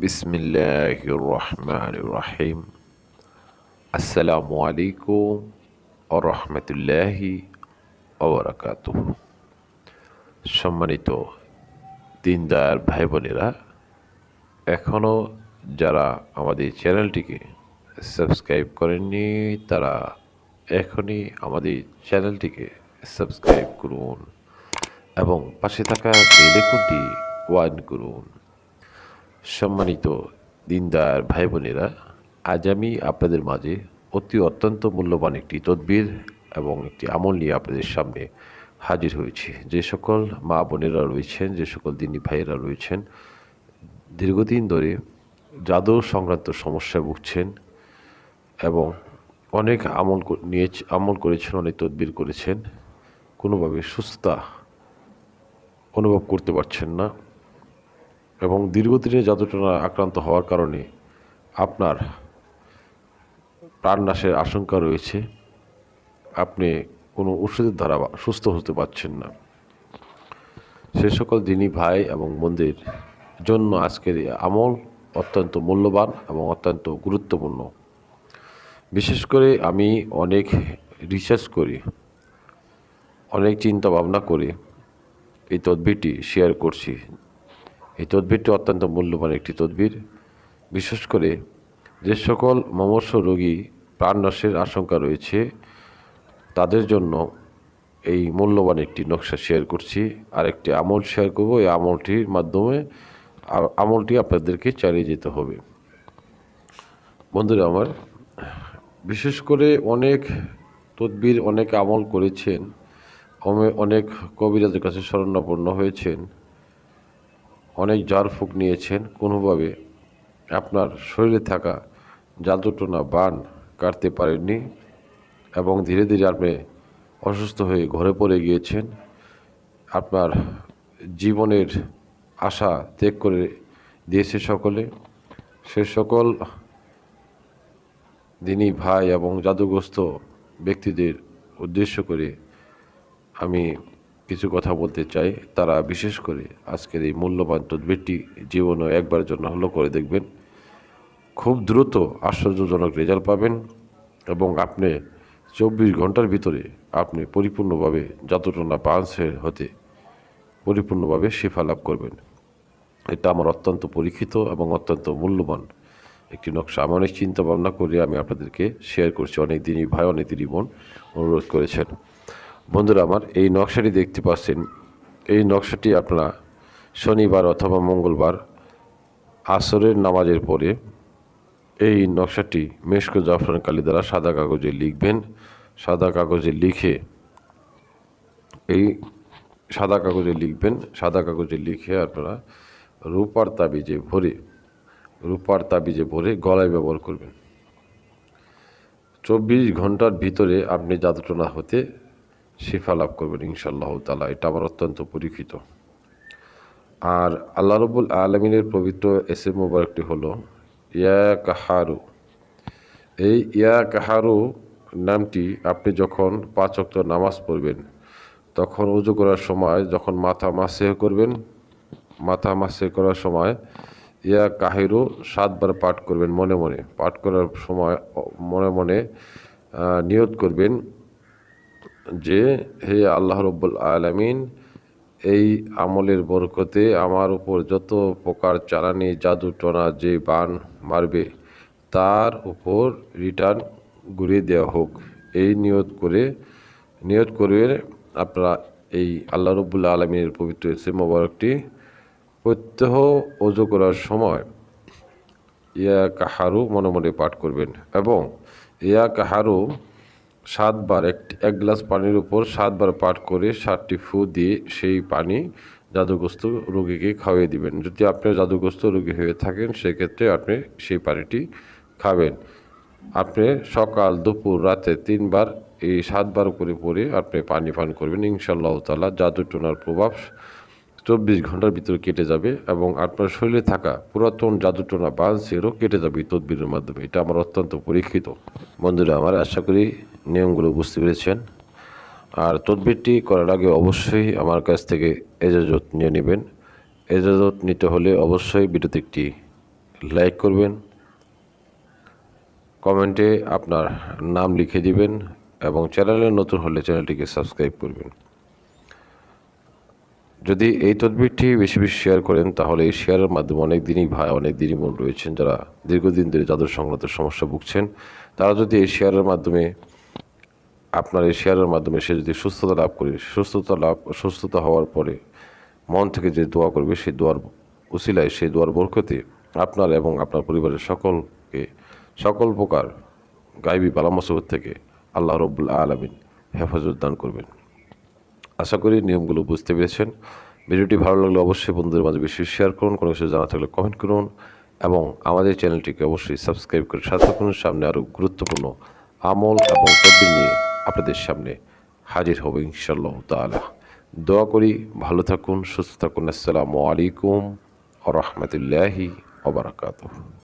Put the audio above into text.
বিসমিল্লাহ রহমান রাহিম আসসালামু আলাইকুম ও রহমতুল্লাহি ওবরাকাত সম্মানিত দিনদার ভাই বোনেরা এখনও যারা আমাদের চ্যানেলটিকে সাবস্ক্রাইব করেননি, তারা এখনই আমাদের চ্যানেলটিকে সাবস্ক্রাইব করুন এবং পাশে থাকা বেলেকুনটি ওয়ান করুন। সম্মানিত দিনদার ভাই বোনেরা আজ আমি আপনাদের মাঝে অতি অত্যন্ত মূল্যবান একটি তদবির এবং একটি আমল নিয়ে আপনাদের সামনে হাজির হয়েছি। যে সকল মা বোনেরা রয়েছেন, যে সকল দিনী ভাইয়েরা রয়েছেন, দীর্ঘদিন ধরে জাদু সংক্রান্ত সমস্যায় ভুগছেন এবং অনেক আমল নিয়ে আমল করেছেন, অনেক তদবির করেছেন। কোনোভাবে সুস্থতা অনুভব করতে পারছেন না। এবং দীর্ঘদিনে যতটা আক্রান্ত হওয়ার কারণে আপনার প্রাণনাশের আশঙ্কা রয়েছে, আপনি কোনো ওষুধের দ্বারা সুস্থ হতে পারছেন না। সে সকল দিনই ভাই এবং বোনদের জন্য আজকের আমল অত্যন্ত মূল্যবান এবং অত্যন্ত গুরুত্বপূর্ণ। বিশেষ করে আমি অনেক রিসার্চ করি, অনেক চিন্তা ভাবনা করে এই তদবিরটি শেয়ার করছি। এই তদবিরটি অত্যন্ত মূল্যবান একটি তদবির। বিশেষ করে যে সকল মমর্ষ রোগী প্রাণনাশের আশঙ্কা রয়েছে, তাদের জন্য এই মূল্যবান একটি নকশা শেয়ার করছি। আর একটি আমল শেয়ার করব। এই আমলটির মাধ্যমে আমলটি আপনাদেরকে চালিয়ে যেতে হবে। বন্ধুরা আমার, বিশেষ করে অনেক তদবির, অনেক আমল করেছেন অনেক কবিরাজের কাছে শরণাপন্ন হয়েছেন। অনেক জ্বর ফুক নিয়েছেন, কোনোভাবে আপনার শরীরে থাকা জাদুটোনা বান কাটতে পারেননি এবং ধীরে ধীরে আপনি অসুস্থ হয়ে ঘরে পড়ে গিয়েছেন। আপনার জীবনের আশা ত্যাগ করে দিয়েছে সকলে। সে সকল দিনী ভাই এবং জাদুগ্রস্ত ব্যক্তিদের উদ্দেশ্য করে আমি কিছু কথা বলতে চাই, তারা বিশেষ করে আজকের এই মূল্যবান তদবিরটি জীবনে একবার জন্য হলো করে দেখবেন। খুব দ্রুত আশ্চর্যজনক রেজাল্ট পাবেন এবং আপনি চব্বিশ ঘণ্টার ভিতরে আপনি পরিপূর্ণভাবে যতটনা পাঁচের হতে পরিপূর্ণভাবে শিফা লাভ করবেন। এটা আমার অত্যন্ত পরীক্ষিত এবং অত্যন্ত মূল্যবান একটি নকশা। আমি অনেক চিন্তা ভাবনা করে আমি আপনাদেরকে শেয়ার করছি। অনেক দিনই ভাই, অনেক দিনই বোন অনুরোধ করেছেন। বন্ধুরা আমার, এই নকশাটি দেখতে পাচ্ছেন। এই নকশাটি আপনারা শনিবার অথবা মঙ্গলবার আসরের নামাজের পরে এই নকশাটি মেশকো জাফরান কালি দ্বারা সাদা কাগজে লিখবেন। সাদা কাগজে লিখে এই সাদা কাগজে লিখবেন। সাদা কাগজে লিখে আপনারা রূপার তাবিজে ভরে, রূপার তাবিজে ভরে গলায় ব্যবহার করবেন। চব্বিশ ঘণ্টার ভিতরে আপনি জাদুটনা হতে শিফা লাভ করবেন ইনশাল্লাহ তালা এটা আমার অত্যন্ত পরীক্ষিত। আর আল্লাহ রবুল আলমিনের পবিত্র এস মোবারকটি হলো ইয়া কাহারু এই ইয়া কাহারু নামটি আপনি যখন পাঁচ অক্ত নামাজ পড়বেন, তখন উজু করার সময় যখন মাথা মাসে করবেন, মাথা মাসে করার সময় ইয়া কাহিরু সাতবার পাঠ করবেন মনে মনে। পাঠ করার সময় মনে মনে নিয়ত করবেন যে, হে আল্লাহ রব্বুল আলমিন, এই আমলের বরকতে আমার উপর যত প্রকার চালানি, জাদু, টনা, যে বান মারবে, তার উপর রিটার্ন ঘুরিয়ে দেওয়া হোক। এই নিয়ত করে নিয়ত করে আপনারা এই আল্লাহ রব্বুল্লা আলমিনের পবিত্র এসে মোবারকটি প্রত্যহ অজু করার সময় ইয়া কাহারু মনে মনে পাঠ করবেন এবং ইয়া কাহারু সাতবার, এক এক গ্লাস পানির উপর সাতবার পাঠ করে সাতটি ফু দিয়ে সেই পানি জাদুগ্রস্ত রোগীকে খাওয়িয়ে দিবেন। যদি আপনি জাদুগ্রস্ত রোগী হয়ে থাকেন, সেক্ষেত্রে আপনি সেই পানিটি খাবেন। আপনি সকাল, দুপুর, রাতে তিনবার, এই সাতবার করে পরে আপনি পানি পান করবেন। ইনশাল্লাহ তালা জাদু টোনার প্রভাব চব্বিশ ঘণ্টার ভিতরে কেটে যাবে এবং আপনার শরীরে থাকা পুরাতন জাদুটোনা বাঁধছেরও কেটে যাবে এই তদবিরের মাধ্যমে। এটা আমার অত্যন্ত পরীক্ষিত। বন্ধুরা, আমার আশা করি নিয়মগুলো বুঝতে পেরেছেন। আর তদবিরটি করার আগে অবশ্যই আমার কাছ থেকে এজাজত নিয়ে নেবেন। এজাজত নিতে হলে অবশ্যই ভিডিওতে একটি লাইক করবেন, কমেন্টে আপনার নাম লিখে দিবেন এবং চ্যানেলে নতুন হলে চ্যানেলটিকে সাবস্ক্রাইব করবেন। যদি এই তদবিরটি বেশি বেশি শেয়ার করেন, তাহলে এই শেয়ারের মাধ্যমে অনেক দিনই ভাই, অনেক দিনই মন রয়েছেন যারা দীর্ঘদিন ধরে যাদের সংক্রান্ত সমস্যা ভুগছেন। তারা যদি এই শেয়ারের মাধ্যমে, আপনার এই শেয়ারের মাধ্যমে সে যদি সুস্থতা লাভ করে, সুস্থতা লাভ, সুস্থতা হওয়ার পরে মন থেকে যে দোয়া করবে, সেই দোয়ার উসিলায়, সেই দোয়ার বরকতে আপনার এবং আপনার পরিবারের সকলকে সকল প্রকার গাইবী বালামসবত থেকে আল্লাহ রব্বুল আলমিন হেফাজত দান করবেন। আশা করি নিয়মগুলো বুঝতে পেরেছেন। ভিডিওটি ভালো লাগলে অবশ্যই বন্ধুদের মাঝে বেশি শেয়ার করুন, কোনো কিছু জানা থাকলে কমেন্ট করুন এবং আমাদের চ্যানেলটিকে অবশ্যই সাবস্ক্রাইব করে সাথে থাকুন। সামনে আরও গুরুত্বপূর্ণ আমল এবং তদ্বির নিয়ে আপনাদের সামনে হাজির হব ইনশাল্লাহ তালা দোয়া করি ভালো থাকুন, সুস্থ থাকুন। আসসালামু আলাইকুম আ রহমতুল্লাহি ওবরাকাতুহ